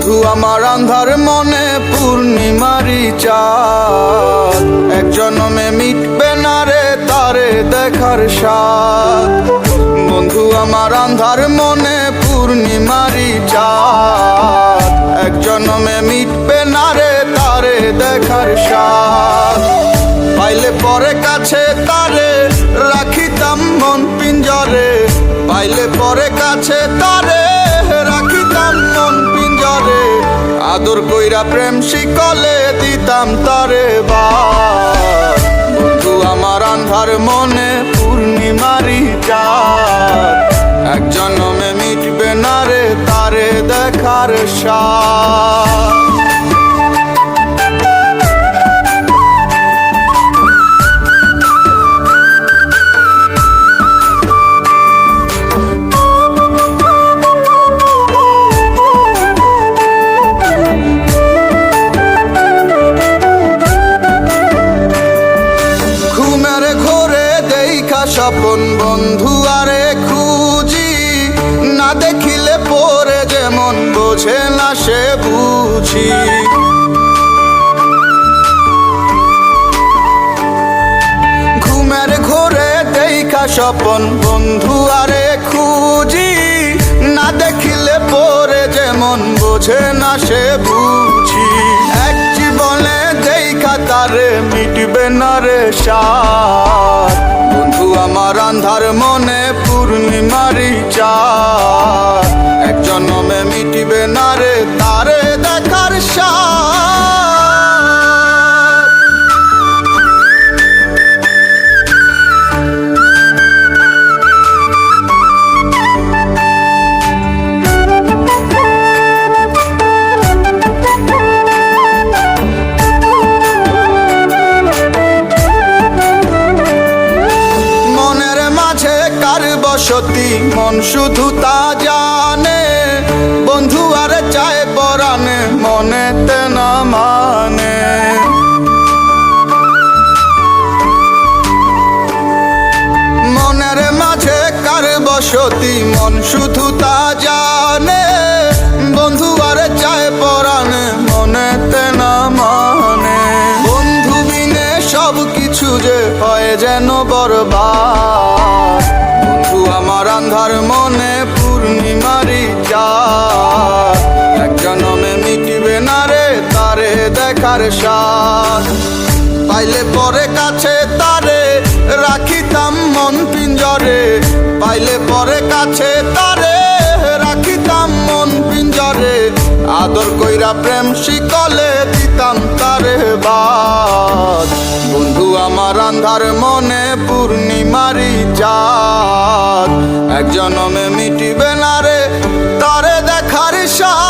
বন্ধু, আমার আন্ধার মনে পূর্ণিমারি চাঁদ। এক জন্মে মিটবে না রে তারে দেখার স্বাদ। বন্ধু, আমার আন্ধার মনে পূর্ণিমারি চাঁদ। এক জন্মে মিটবে না রে তারে দেখার স্বাদ। পাইলে পরে কাছে তারে রাখিতাম মন পিঞ্জরে। পাইলে পরে কাছে তারে আদর কইরা প্রেম শিকলে দিতাম তারে বা বন্ধু, আমার আন্ধার মনে পূর্ণিমারি চার একজন জন্মে মিটবে না রে, তারে দেখার সাথ বুঝি ঘুমের ঘোরে দেখা স্বপন বন্ধু আরে খুঁজি, না দেখিলে পরে যেমন বোঝে না সে বুঝি। এক জীবনে দেখা তারে মিটবে না রে সার। বন্ধু আমার আন্ধার মনে পূর্ণিমারি চার বসতি মন শুধু তা জানে। বন্ধু আর চায় পরানে মনেতে না মানে। মনের মাঝে কার বসতি, মন শুধু তা জানে। বন্ধু আর চায় পরানে মনেতে না মানে। বন্ধু বিনে সব কিছু যে হয় যেন বরবাদ। মনে পূর্ণিমারি চাঁদ। এক জনমে মিটিবে না রে তারে দেখার সাথ পাইলে পরে কাছে তারে রাখিতাম মন পিঞ্জরে। পাইলে পরে কাছে তারে কইরা প্রেম শিকলে দিতাম তারে বাদ। বন্ধু, আমার আন্ধার মনে পূর্ণিমারি চাঁদ। একজন জনমে মিটিবে না রে, তারে দেখার সাদ